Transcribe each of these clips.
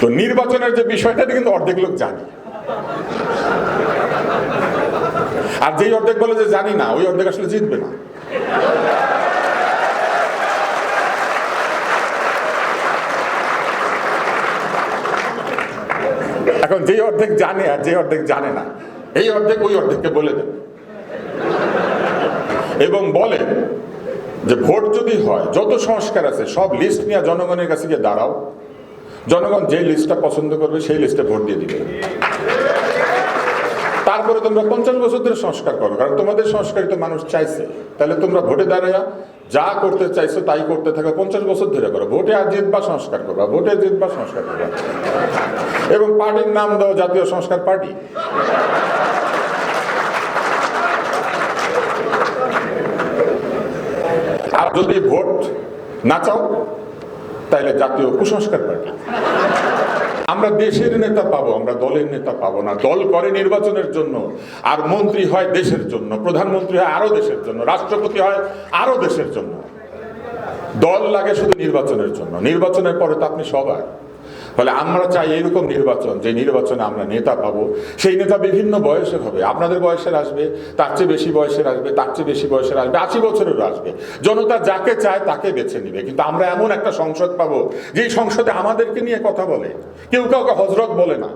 তো নির্বাচনের যে বিষয়টা, এটা কিন্তু অর্ধেক লোক জানে। আর যেই অর্ধেক বলে যে জানি না, ওই অর্ধেক আসলে জিতবে না। এখন যেই অর্ধেক জানে আর যে অর্ধেক জানে না, এই অর্ধেক ওই অর্ধেককে বলে দেন এবং বলে যে ভোট যদি হয়, যত সংস্কার আছে, সব লিস্ট নিয়ে জনগণের কাছে গিয়ে দাঁড়াও। জনগণ যে লিস্টটা পছন্দ করবে সেই লিস্টে ভোট দিয়ে দিবে। তারপরে তোমরা পঞ্চাশ বছর ধরে সংস্কার করো, কারণ তোমাদের সংস্কারিত মানুষ চাইছে। তাহলে তোমরা ভোটে দাঁড়াইয়া যা করতে চাইছো তাই করতে থাকো, পঞ্চাশ বছর ধরে করো। ভোটে আর জিতবা সংস্কার করবা, ভোটে জিতবা সংস্কার করবা। এবং পার্টির নাম দাও জাতীয় সংস্কার পার্টি। আর যদি ভোট না চাও তাহলে জাতীয় কুসংস্কার পার্টি। আমরা দেশের নেতা পাবো, আমরা দলের নেতা পাবো না। দল করে নির্বাচনের জন্য, আর মন্ত্রী হয় দেশের জন্য, প্রধানমন্ত্রী হয় আরও দেশের জন্য, রাষ্ট্রপতি হয় আরও দেশের জন্য। দল লাগে শুধু নির্বাচনের জন্য, নির্বাচনের পরে তো আপনি সবার ফলে আমরা চাই এরকম নির্বাচন, যে নির্বাচনে আমরা নেতা পাবো। সেই নেতা বিভিন্ন বয়সের হবে। আপনাদের বয়সের আসবে, তার চেয়ে বেশি বয়সের আসবে, তার চেয়ে বেশি বয়সের আসবে, আশি বছরেরও আসবে। জনতা যাকে চায় তাকে বেছে নিবে। কিন্তু আমরা এমন একটা সংসদ পাবো, যেই সংসদে আমাদেরকে নিয়ে কথা বলে। কেউ কাউকে হজরত বলে না।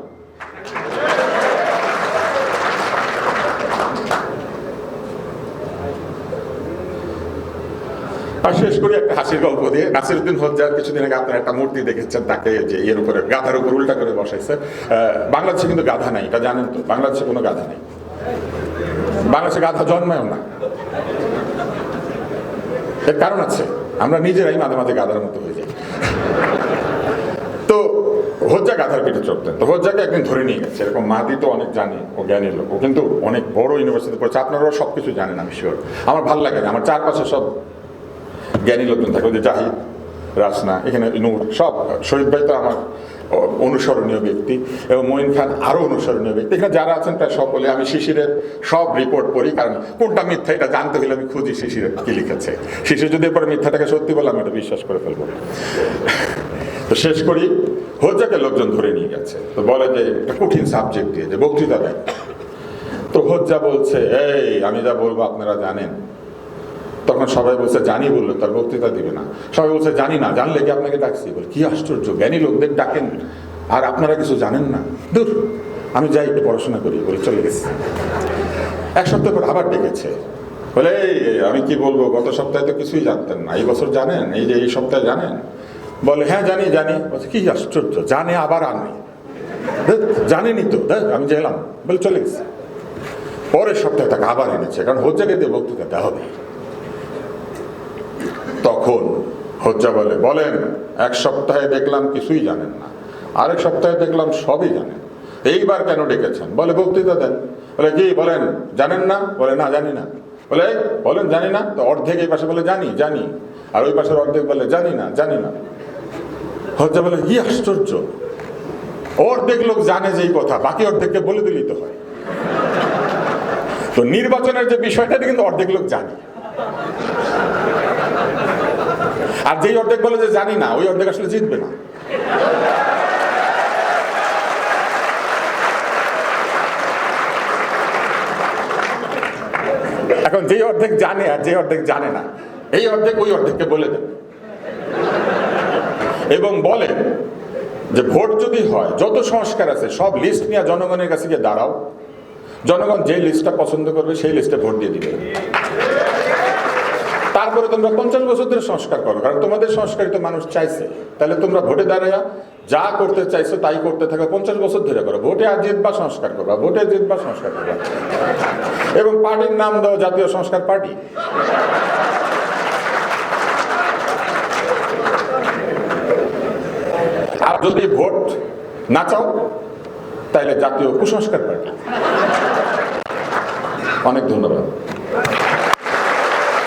আর শেষ করে একটা হাসির গল্প দিয়ে। নাসিরুদ্দিন হজ্জার কিছুদিন আগে আপনার একটা মূর্তি দেখেছেন, তাকে যে এর উপরে গাধার উপর উল্টা করে বসাইছে। বাংলাদেশে কিন্তু গাধা নাই, এটা জানেন তো? বাংলাদেশে কোনো গাধা নেই। বাংলাদেশে গাধা জন্মায়ও না। এর কারণ আছে, আমরা নিজেরাই মাঝে মাঝে গাধার মতো হয়ে যাই। তো হজ্জা গাধার পিঠে চড়তেন। তো হজ্জাকে একদিন ধরে নিয়ে গেছে। এরকম মাদি তো অনেক জানে, ও জ্ঞানী লোক। ও কিন্তু অনেক বড় ইউনিভার্সিটি পড়ছে। আপনারাও সব কিছু জানেন, আমি শিওর আমার ভালো লাগে না। আমার চারপাশে সব জ্ঞানী লোকজন থাকে যে জাহিদ রাসনা এখানে নূর, সব শহীদ ভাই তো আমার অনুসরণীয় ব্যক্তি, এবং মঈন খান আরও অনুসরণীয় ব্যক্তি। এখানে যারা আছেন প্রায় সকলে, আমি শিশিরের সব রিপোর্ট পড়ি, কারণ কোনটা মিথ্যা এটা জানতে হলে আমি খুঁজি শিশিরের কি লিখেছে। শিশির যদি এরপরে মিথ্যাটাকে সত্যি বলে, আমি এটা বিশ্বাস করে ফেলব। তো শেষ করি হজ্জাকে লোকজন ধরে নিয়ে গেছে। তো বলে যে, একটা কঠিন সাবজেক্ট দিয়ে যে, বক্তৃতা দেয়। তো হজ্জা বলছে, এই, আমি যা বলব আপনারা জানেন। তখন সবাই বলছে জানি বলল তার বক্তৃতা দিবে না। সবাই বলছে জানি না জানলে কি আপনাকে ডাকছি? বলে কি আশ্চর্য জ্ঞানী লোকদের ডাকেন। আর আপনারা কিছু জানেন না? দূর আমি যাই একটু পড়াশোনা করি বলে চলে গেছি। এক সপ্তাহ পর আবার ডেকেছে। বলে "এই, আমি কি বলব গত সপ্তাহে তো কিছুই জানতেন না এই বছর জানেন এই যে এই সপ্তাহে জানেন? বলে হ্যাঁ জানি জানি। বলছে কি আশ্চর্য জানে আবার আনে "ধ্যাৎ, জানেনি তো দেখ আমি গেলাম বলে চলে গেছে। পরের সপ্তাহে তাকে আবার এনেছে কারণ হজ্জাকে দিয়ে বক্তৃতা দেওয়া হবে। তখন হজ্জা বলে, বলেন, এক সপ্তাহে দেখলাম কিছুই জানেন না। আরেক সপ্তাহে দেখলাম সবই জানেন। এইবার কেন ডেকেছেন? বলে, বক্তৃতা দেন। বলে কি বলেন, জানেন না? বলে, না, জানি না। বলে বলেন, জানি না? তো অর্ধেক এই পাশে বলে, জানি জানি। আর ওই পাশের অর্ধেক বলে, জানি না জানি না। হজ্জা বলে কি আশ্চর্য। অর্ধেক লোক জানে যেই কথা, বাকি অর্ধেককে বলে দিলেই তো হয়। তো নির্বাচনের যে বিষয়টা কিন্তু অর্ধেক লোক জানে। আর যেই অর্ধেক বলে যে জানি না, ওই অর্ধেক আসলে জিতবে না। এখন যেই অর্ধেক জানে আর যে অর্ধেক জানে না, এই অর্ধেক ওই অর্ধেককে বলে দেন এবং বলে যে ভোট যদি হয়, যত সংস্কার আছে, সব লিস্ট নিয়ে জনগণের কাছে গিয়ে দাঁড়াও। জনগণ যে লিস্টটা পছন্দ করবে, সেই লিস্টে ভোট দিয়ে দিবে। তারপরে তোমরা পঞ্চাশ বছর ধরে সংস্কার করো। কারণ তোমাদের সংস্কারিত মানুষ চাইছে। তাহলে তোমরা ভোটে দাঁড়াইয়া যা করতে চাইছো তাই করতে থাকো, পঞ্চাশ বছর ধরে করো। ভোটে আর জিতবা সংস্কার করবা, ভোটে জিতবা সংস্কার করবা। এবং পার্টির নাম দাও জাতীয় সংস্কার পার্টি। আর যদি ভোট না চাও, তাহলে জাতীয় কুসংস্কার পার্টি। অনেক ধন্যবাদ।